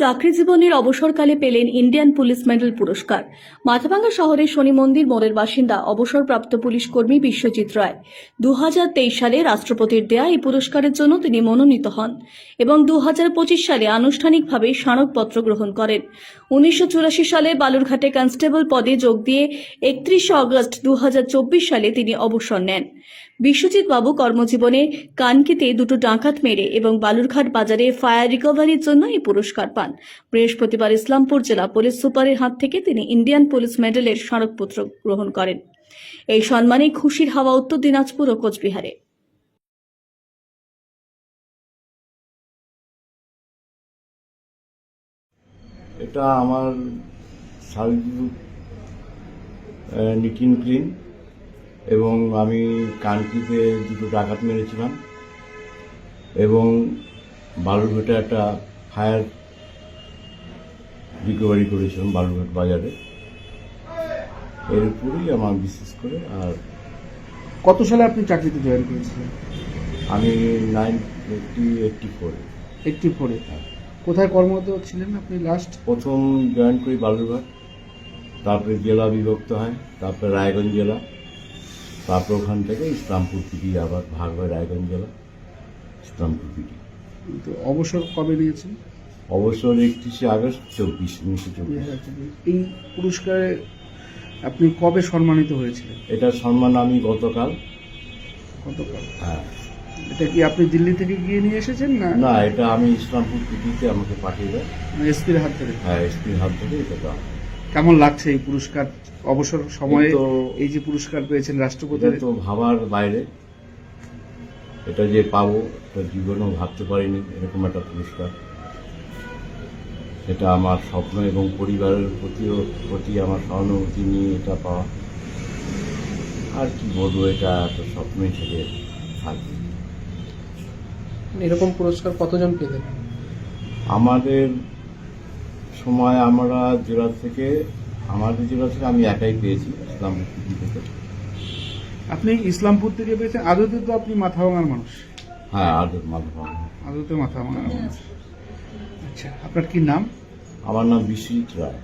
চাকরি জীবনের অবসরকালে পেলেন ইন্ডিয়ান পুলিশ মেডেল পুরস্কার। মাথাভাঙ্গা শহরের শনি মন্দির মোড়ের বাসিন্দা, অবসরপ্রাপ্ত পুলিশ কর্মী বিশ্বজিৎ রায়। দু হাজার তেইশ সালে রাষ্ট্রপতির দেয়া এই পুরস্কারের জন্য তিনি মনোনীত হন এবং দু হাজার পঁচিশ সালে আনুষ্ঠানিকভাবে স্মারকপত্র গ্রহণ করেন। উনিশশো চুরাশি সালে বালুরঘাটে কনস্টেবল পদে যোগ দিয়ে একত্রিশে অগস্ট দু হাজার চব্বিশ সালে তিনি অবসর নেন। বিশ্বজিৎ বাবু কর্মজীবনে কানকিতে দুটো ডাকাত মেরে এবং বালুরঘাট বাজারে ফায়ার রিকভারির জন্য এই পুরস্কার পান। বৃহস্পতিবার ইসলামপুর জেলা পুলিশ সুপারের হাত থেকে তিনি ইন্ডিয়ান পুলিশ মেডেলের স্মারকপত্র গ্রহণ করেন। এই সম্মানে খুশির হাওয়া উত্তর দিনাজপুর ও কোচবিহারে। এটা আমার সার্ভিস নিটিন ক্লিন এবং আমি কানকিতে দুটো ডাকাত মেরেছিলাম এবং বালুরঘাটে একটা ফায়ার রিকভারি করেছিলাম বালুরঘাট বাজারে। এর উপরেই আমার বিশেষ করে আর কত সালে আপনি চাকরিতে জয়েন করেছিলেন? আমি নাইন এইটটি এইটটি ফোরে এইটটি ফোরে কোথায় কর্মরত ছিলেন আপনি লাস্ট প্রথম জয়েন করি বালুরঘাট তারপরে জেলা বিভক্ত হয় তারপরে রায়গঞ্জ জেলা তারপর ওখান থেকে ইসলামপুর পিটি আবার ভাগ হয় রায়গঞ্জ জেলা ইসলামপুর পিটি। তো অবসর কবে নিয়েছেন? অবসর একত্রিশে আগস্ট চব্বিশ উনিশশো চব্বিশ। এই পুরস্কারে আপনি কবে সম্মানিত হয়েছিলেন? এটা সম্মান আমি গতকাল। গতকাল। হ্যাঁ। এটা কি আপনি দিল্লি থেকে গিয়ে নিয়ে এসেছেন না? না এটা আমি ইসলামপুর পিটিতে আমাকে পাঠিয়ে দেয় এসপির হাত থেকে হ্যাঁ এসপির হাত থেকে এটা দেওয়া। কেমন লাগছে এই পুরস্কার অবসর সময়ে? এই তো- এই যে পুরস্কার পেয়েছেন এটা রাষ্ট্রপতির তো ভাবার বাইরে। এটা যে পাবো এটা জীবনেও ভাবতে পারিনি এরকম একটা পুরস্কার। এটা আমার স্বপ্ন এবং পরিবারের প্রতিও প্রতি আমার সহানুভূতি নিয়ে এটা পাওয়া। আর কি বলব এটা তো স্বপ্নই থেকে থাকবে এরকম পুরস্কার কতজন পেলেন? আমাদের সময় আমরা জেলা থেকে আমাদের জেলা থেকে আমি একাই পেয়েছি ইসলামপুর থেকে। আপনি ইসলামপুর থেকে পেয়েছেন আদতে তো আপনি মাথা ভাঙার মানুষ। হ্যাঁ আদত মাথা ভাঙা আদতে মাথা ভাঙার মানুষ। আচ্ছা আপনার কি নাম? আমার নাম বিশ্বজিৎ রায়।